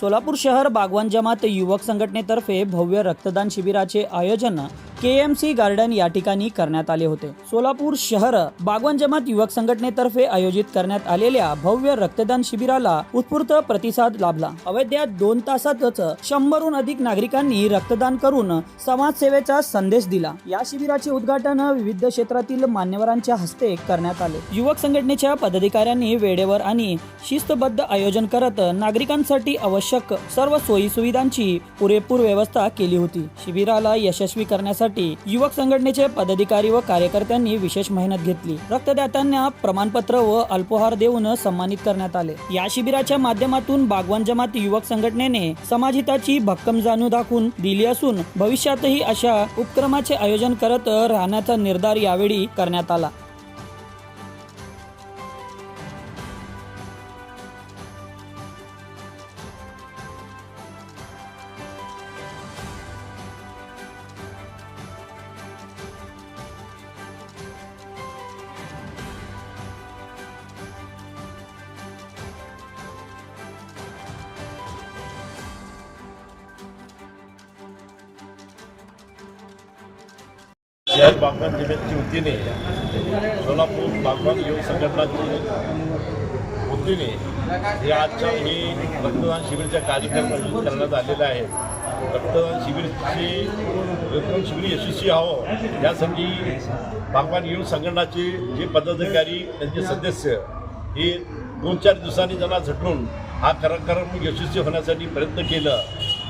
सोलापूर शहर बागवान जमात युवक संघटनेतर्फे भव्य रक्तदान शिबिराचे आयोजन के एम सी गार्डन या ठिकाणी करण्यात आले होते. सोलापूर शहर बागवान जमात युवक संघटनेतर्फे आयोजित करण्यात आलेल्या भव्य रक्तदान शिबिराला उत्स्फूर्त प्रतिसाद लाभला. अवैध्या दोन तासातच शंभरहून अधिक नागरिकांनी रक्तदान करून समाजसेवेचा संदेश दिला. या शिबिराचे उद्घाटन विविध क्षेत्रातील मान्यवरांच्या हस्ते करण्यात आले. युवक संघटनेच्या पदाधिकाऱ्यांनी वेळेवर आणि शिस्तबद्ध आयोजन करत नागरिकांसाठी आवश्यक सर्व सोयी सुविधांची पुरेपूर व्यवस्था केली होती. शिबिराला यशस्वी करण्यासाठी युवक संघटनेचे पदाधिकारी व कार्यकर्त्यांनी विशेष मेहनत घेतली. रक्तदात्यांना प्रमाणपत्र व अल्पोहार देऊन सन्मानित करण्यात आले. या शिबिराच्या माध्यमातून बागवान जमात युवक संघटनेने समाजहिताची भक्कम जाणीव दाखवून दिली असून भविष्यातही अशा उपक्रमाचे आयोजन करत राहण्याचा निर्धार यावेळी करण्यात आला. शहर बागवान जिल्ह्याच्या वतीने सोलापूर बागवान युवक संघटनाची वतीने हे आजच्या ही रक्तदान शिबिरच्या कार्यक्रम आयोजित करण्यात आलेलं आहे. रक्तदान शिबिरची रक्तदान शिबिर यशस्वी व्हावं यासाठी बागवान युवक संघटनाचे जे पदाधिकारी त्यांचे सदस्य हे दोन चार दिवसांनी त्यांना झटून हा कार्यक्रम यशस्वी होण्यासाठी प्रयत्न केलं.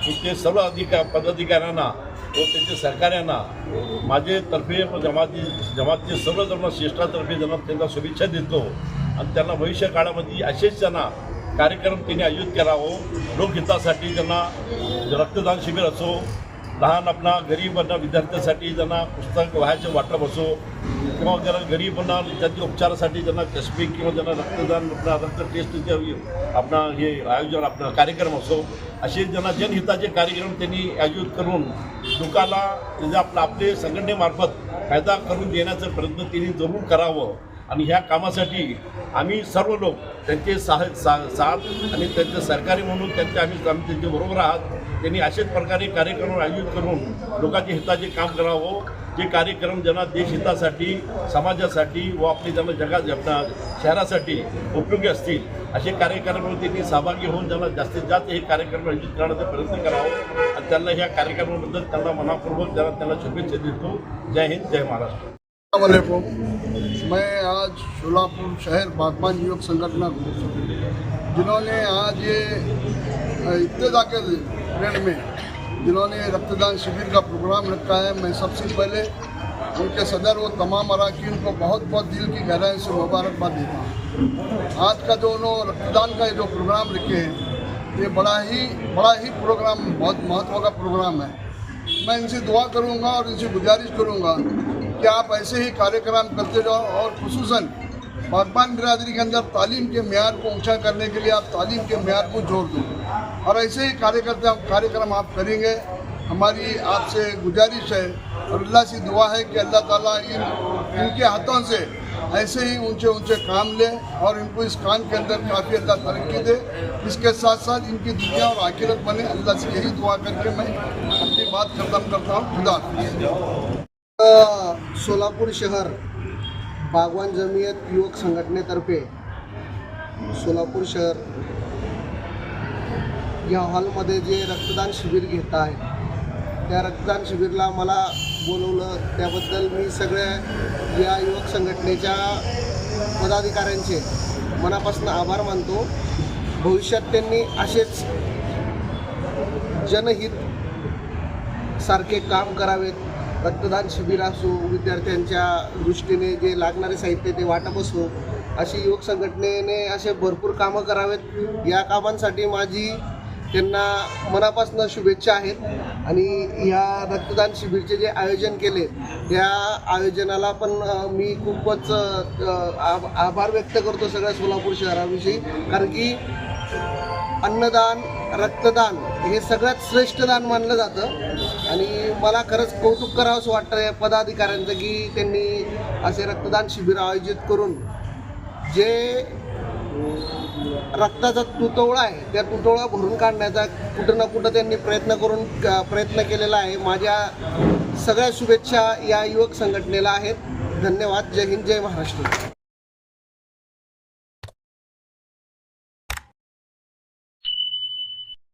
की ते सर्व अधिका पदाधिकाऱ्यांना व त्यांच्या सहकार्यांना माझे तर्फे जमाती जमातचे सर्व जण श्रेष्ठातर्फे जण त्यांना शुभेच्छा देतो. आणि त्यांना भविष्य काळामध्ये असेच त्यांना कार्यक्रम त्यांनी आयोजित करावं. लोकहितासाठी त्यांना रक्तदान शिबिर असो लहान आपला गरीबांना विद्यार्थ्यांसाठी त्यांना पुस्तक वह्याचे वाटप असो किंवा ज्यांना गरीबांना त्यांच्या उपचारासाठी ज्यांना चष्मे किंवा ज्यांना रक्तदान आपला रक्त टेस्टचे आपला हे आयोजन आपला कार्यक्रम असो असे ज्यांना जनहिताचे कार्यक्रम त्यांनी आयोजित करून लोकांना म्हणजे आपलं आपले संघटनेमार्फत फायदा करून देण्याचा प्रयत्न त्यांनी जरूर करावं. आणि ह्या कामासाठी आम्ही सर्व लोक त्यांचे साह सा साथ आणि त्यांचे सरकारी म्हणून त्यांचे आम्ही आम्ही त्यांच्याबरोबर आहात त्यांनी अशाच प्रकारे कार्यक्रम आयोजित करून लोकांच्या हिताचे काम करावं. जे कार्यक्रम ज्यांना देशहितासाठी समाजासाठी व आपली ज्यांना जगात जपणार शहरासाठी उपयोगी असतील असे कार्यक्रम त्यांनी सहभागी होऊन ज्यांना जास्तीत जास्त हे कार्यक्रम आयोजित करण्याचा प्रयत्न करावा. आणि त्यांना ह्या कार्यक्रमाबद्दल त्यांना मनापूर्वक त्यांना त्यांना शुभेच्छा देतो. जय हिंद जय महाराष्ट्र. वालेकुम मैं आज शोलापुर शहर बागबान युवक संगठन को जिन्होंने आज ये अ, इब्तदा के में जिन्होंने रक्तदान शिविर का प्रोग्राम रखा है, मैं सबसे पहले उनके सदर व तमाम अरकान को बहुत बहुत दिल की गहराई से मुबारकबाद देता हूँ। आज का जो उन्होंने रक्तदान का जो प्रोग्राम रखे हैं, ये बड़ा ही बड़ा ही प्रोग्राम, बहुत महत्व का प्रोग्राम है। मैं इनसे दुआ करूँगा और इनसे गुजारिश करूँगा कि आप ऐसे ही कार्यक्रम करते जाओ और खसूस बागबान बिरादरी के अंदर तालीम के मैार को ऊँचा करने के लिए आप तालीम के मैार को जोड़ दो। और ऐसे ही कार्यकर्ता कार्यक्रम आप करेंगे। हमारी आपसे गुजारिश है और अल्लाह से दुआ है कि अल्लाह ताला इन इनके हाथों से ऐसे ही ऊँचे ऊँचे काम ले और इनको इस काम के अंदर काफ़ी अल्लाह तरक्की दे। इसके साथ साथ इनकी दुनिया और आखिरत बने। अल्लाह से यही दुआ करके मैं अपनी बात खत्म करता हूँ। खुदा सोलापुर शहर बागवान जमियत युवक संघटनेतर्फे सोलापूर शहर या हॉलमध्ये जे रक्तदान शिबिर घेत आहे त्या रक्तदान शिबिरला मला बोलवलं. त्याबद्दल मी सगळ्या या युवक संघटनेच्या पदाधिकाऱ्यांचे मनापासून आभार मानतो. भविष्यात त्यांनी असेच जनहित सारखे काम करावेत. रक्तदान शिबिर असो विद्यार्थ्यांच्या दृष्टीने जे लागणारे साहित्य ते वाटप असो अशी युवक संघटनेने असे भरपूर कामं करावेत. या कामांसाठी माझी त्यांना मनापासून शुभेच्छा आहेत. आणि ह्या रक्तदान शिबिरचे जे आयोजन केले त्या आयोजनाला पण मी खूपच आभार व्यक्त करतो सगळ्या सोलापूर शहराविषयी. कारण की अन्नदान रक्तदान हे सगळ्यात श्रेष्ठ दान मानलं जातं. आणि मला खरंच कौतुक करावंसं वाटतं या पदाधिकाऱ्यांचं की त्यांनी असे रक्तदान शिबिर आयोजित करून जे रक्ताचा तुटवडा आहे त्या तुतवळा भरून काढण्याचा कुठं ना कुठं त्यांनी प्रयत्न करून क- प्रयत्न केलेला आहे. माझ्या सगळ्या शुभेच्छा या युवक संघटनेला आहेत. धन्यवाद. जय हिंद जय महाराष्ट्र.